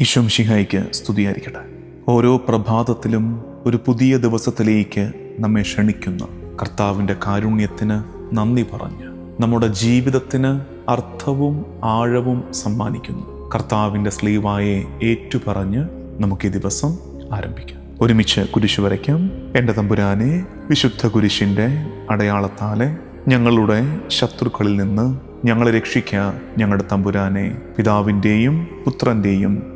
ഈശോം ഷിഹായിക്ക് സ്തുതിയായിരിക്കട്ടെ. ഓരോ പ്രഭാതത്തിലും ഒരു പുതിയ ദിവസത്തിലേക്ക് നമ്മെ ക്ഷണിക്കുന്ന. കർത്താവിന്റെ കാരുണ്യത്തിന് നന്ദി പറഞ്ഞ് നമ്മുടെ ജീവിതത്തിന് അർത്ഥവും ആഴവും സമ്മാനിക്കുന്നു. കർത്താവിന്റെ സ്ലീവായെ ഏറ്റുപറഞ്ഞ് നമുക്ക് ഈ ദിവസം ആരംഭിക്കാം. ഒരുമിച്ച് കുരിശ് വരയ്ക്കാം. എന്റെ തമ്പുരാനെ വിശുദ്ധ കുരിശിന്റെ അടയാളത്താലെ ഞങ്ങളുടെ ശത്രുക്കളിൽ നിന്ന് ഞങ്ങളെ രക്ഷിക്കുക ഞങ്ങളുടെ തമ്പുരാനെ പിതാവിന്റെയും പുത്രന്റെയും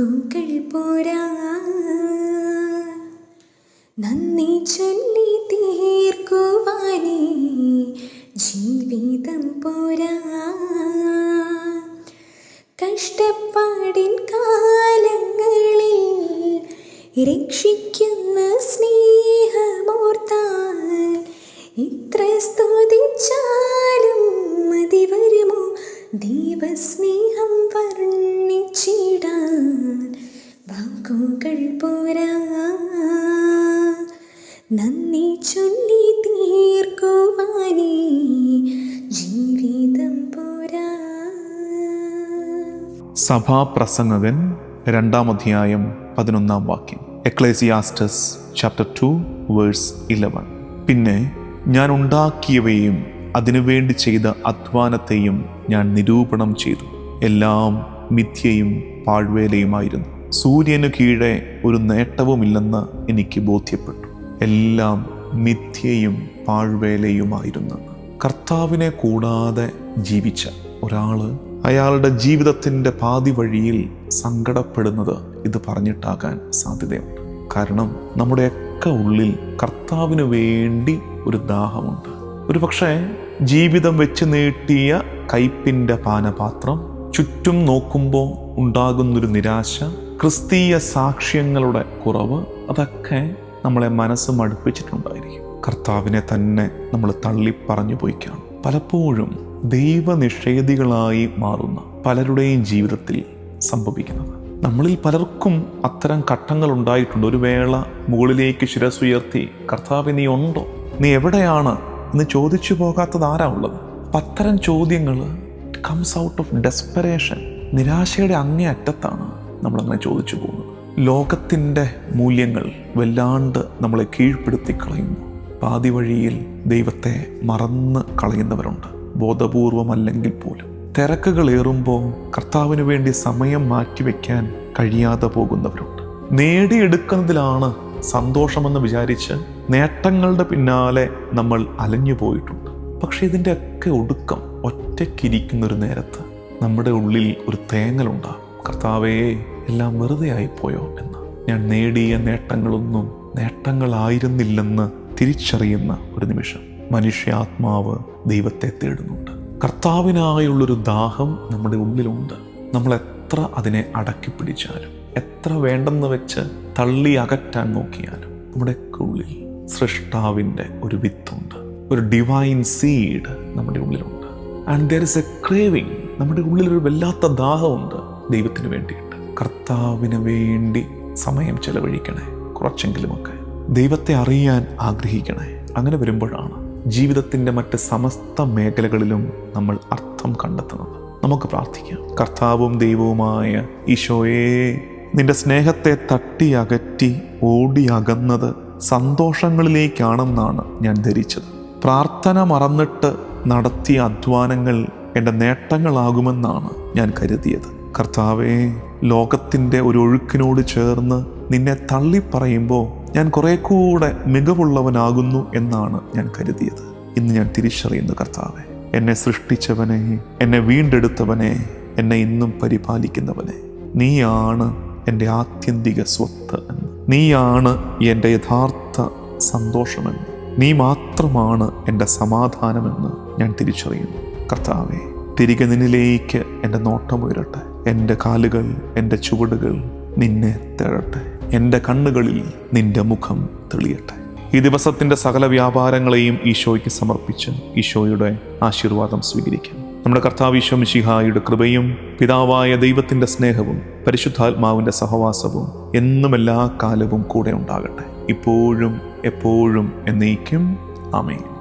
വാക്കുകൾ പോരാ. നന്ദി ചൊല്ലി തീർക്കുവാനേ ജീവിതം പോരാ. കഷ്ടപ്പാടിൻ കാലങ്ങളിൽ രക്ഷിക്കുന്ന സ്നേഹമോർത്താൽ ഇത്ര സ്തുതിച്ചാലും മതി വരുമോ? ദൈവസ്നേഹം സഭാപ്രസംഗകൻ രണ്ടാം അധ്യായം പതിനൊന്നാം വാക്യം. Ecclesiastes chapter two verse eleven പിന്നെ ഞാൻ ഉണ്ടാക്കിയവയും അതിനുവേണ്ടി ചെയ്ത അധ്വാനത്തെയും ഞാൻ നിരൂപണം ചെയ്തു. എല്ലാം മിഥ്യയും പാഴ്വേലയുമായിരുന്നു. സൂര്യനു കീഴെ ഒരു നേട്ടവുമില്ലെന്ന് എനിക്ക് ബോധ്യപ്പെട്ടു. എല്ലാം മിഥ്യയും പാഴ്വേലയുമായിരുന്നു. കർത്താവിനെ കൂടാതെ ജീവിച്ച ഒരാൾ അയാളുടെ ജീവിതത്തിന്റെ പാതി വഴിയിൽ സങ്കടപ്പെടുന്നത് ഇത് പറഞ്ഞിട്ടാകാൻ സാധ്യതയുണ്ട്. കാരണം നമ്മുടെയൊക്കെ ഉള്ളിൽ കർത്താവിന് വേണ്ടി ഒരു ദാഹമുണ്ട്. ഒരു പക്ഷേ ജീവിതം വെച്ച് നീട്ടിയ കയ്പിന്റെ പാനപാത്രം ചുറ്റും നോക്കുമ്പോൾ ഉണ്ടാകുന്നൊരു നിരാശ ക്രിസ്തീയ സാക്ഷ്യങ്ങളുടെ കുറവ് അതൊക്കെ നമ്മളെ മനസ്സ് മടുപ്പിച്ചിട്ടുണ്ടായിരിക്കും. കർത്താവിനെ തന്നെ നമ്മൾ തള്ളി പറഞ്ഞു പോയിക്കാണ് പലപ്പോഴും ദൈവനിഷേധികളായി മാറുന്ന പലരുടെയും ജീവിതത്തിൽ സംഭവിക്കുന്നത്. നമ്മളിൽ പലർക്കും അത്തരം ഘട്ടങ്ങൾ ഉണ്ടായിട്ടുണ്ട്. ഒരു വേള മുകളിലേക്ക് ശിരസുയർത്തി കർത്താവ് നീ ഉണ്ടോ? നീ എവിടെയാണ്? എന്ന് ചോദിച്ചു പോകാത്തത് ആരാ ഉള്ളത്? അത്തരം ചോദ്യങ്ങൾ കംസ് ഔട്ട് ഓഫ് ഡെസ്പെറേഷൻ നിരാശയുടെ അങ്ങേ അറ്റത്താണ് നമ്മളങ്ങനെ ചോദിച്ചു പോകുന്നത്. ലോകത്തിന്റെ മൂല്യങ്ങൾ വല്ലാണ്ട് നമ്മളെ കീഴ്പ്പെടുത്തി കളയുന്നു പാതി വഴിയിൽ ദൈവത്തെ മറന്ന് കളയുന്നവരുണ്ട്. ബോധപൂർവമല്ലെങ്കിൽ പോലും. തിരക്കുകൾ ഏറുമ്പോൾ കർത്താവിന് വേണ്ടി സമയം മാറ്റിവെക്കാൻ കഴിയാതെ പോകുന്നവരുണ്ട്. നേടിയെടുക്കുന്നതിലാണ് സന്തോഷമെന്ന് വിചാരിച്ച് നേട്ടങ്ങളുടെ പിന്നാലെ നമ്മൾ അലഞ്ഞു പോയിട്ടുണ്ട്. പക്ഷെ ഇതിന്റെ ഒക്കെ ഒടുക്കം ഒറ്റയ്ക്കിരിക്കുന്നൊരു നേരത്ത് നമ്മുടെ ഉള്ളിൽ ഒരു തേങ്ങലുണ്ടാകും. കർത്താവേ എല്ലാം വെറുതെ ആയിപ്പോയോ? എന്ന്. ഞാൻ നേടിയ നേട്ടങ്ങളൊന്നും നേട്ടങ്ങളായിരുന്നില്ലെന്ന് തിരിച്ചറിയുന്ന ഒരു നിമിഷം. മനുഷ്യാത്മാവ് ദൈവത്തെ തേടുന്നുണ്ട്. കർത്താവിനായുള്ളൊരു ദാഹം നമ്മുടെ ഉള്ളിലുണ്ട്. നമ്മൾ എത്ര അതിനെ അടക്കി പിടിച്ചാലും എത്ര വേണ്ടെന്ന് വെച്ച് തള്ളി അകറ്റാൻ നോക്കിയാലും നമ്മുടെ ഉള്ളിൽ സൃഷ്ടാവിന്റെ ഒരു വിത്തുണ്ട്. ഒരു ഡിവൈൻ സീഡ് നമ്മുടെ ഉള്ളിലുണ്ട്. And there is a craving നമ്മുടെ ഉള്ളിൽ ഒരു വല്ലാത്ത ദാഹമുണ്ട് ദൈവത്തിന് വേണ്ടിയിട്ട്. കർത്താവിന് വേണ്ടി സമയം ചെലവഴിക്കണേ കുറച്ചെങ്കിലുമൊക്കെ. ദൈവത്തെ അറിയാൻ ആഗ്രഹിക്കണേ. അങ്ങനെ വരുമ്പോഴാണ് ജീവിതത്തിന്റെ മറ്റ് സമസ്ത മേഖലകളിലും നമ്മൾ അർത്ഥം കണ്ടെത്തുന്നത്. നമുക്ക് പ്രാർത്ഥിക്കാം. കർത്താവും ദൈവവുമായ ഈശോയെ നിന്റെ സ്നേഹത്തെ തട്ടി അകറ്റി ഓടി അകന്നത് സന്തോഷങ്ങളിലേക്കാണെന്നാണ് ഞാൻ ധരിച്ചത്. പ്രാർത്ഥന മറന്നിട്ട് നടത്തിയ അധ്വാനങ്ങൾ എന്റെ നേട്ടങ്ങളാകുമെന്നാണ് ഞാൻ കരുതിയത്. കർത്താവേ ലോകത്തിന്റെ ഒരു ഒഴുക്കിനോട് ചേർന്ന് നിന്നെ തള്ളിപ്പറയുമ്പോൾ ഞാൻ കുറെ കൂടെ മികവുള്ളവനാകുന്നു എന്നാണ് ഞാൻ കരുതിയത്. ഇന്ന് ഞാൻ തിരിച്ചറിയുന്നു കർത്താവെ. എന്നെ സൃഷ്ടിച്ചവനെ എന്നെ വീണ്ടെടുത്തവനെ എന്നെ ഇന്നും പരിപാലിക്കുന്നവനെ. നീയാണ് എന്റെ ആത്യന്തിക സ്വത്ത് എന്ന്. നീയാണ് എന്റെ യഥാർത്ഥ സന്തോഷമെന്ന് നീ മാത്രമാണ് എന്റെ സമാധാനമെന്ന് ഞാൻ തിരിച്ചറിയുന്നു. കർത്താവെ തിരികെ നിന്നിലേക്ക് എന്റെ നോട്ടം ഉയരട്ടെ. എന്റെ കാലുകൾ എന്റെ ചുവടുകൾ നിന്നെ തേടട്ടെ. എന്റെ കണ്ണുകളിൽ നിന്റെ മുഖം തെളിയട്ടെ. ഈ ദിവസത്തിന്റെ സകല വ്യാപാരങ്ങളെയും ഈശോയ്ക്ക് സമർപ്പിച്ച് ഈശോയുടെ ആശീർവാദം സ്വീകരിക്കാം. നമ്മുടെ കർത്താവ് ഈശോ മിശിഹായുടെ കൃപയും പിതാവായ ദൈവത്തിന്റെ സ്നേഹവും പരിശുദ്ധാത്മാവിന്റെ സഹവാസവും എന്നും എല്ലാ കാലവും കൂടെ ഉണ്ടാകട്ടെ. ഇപ്പോഴും എപ്പോഴും എന്നേക്കും. ആമേൻ.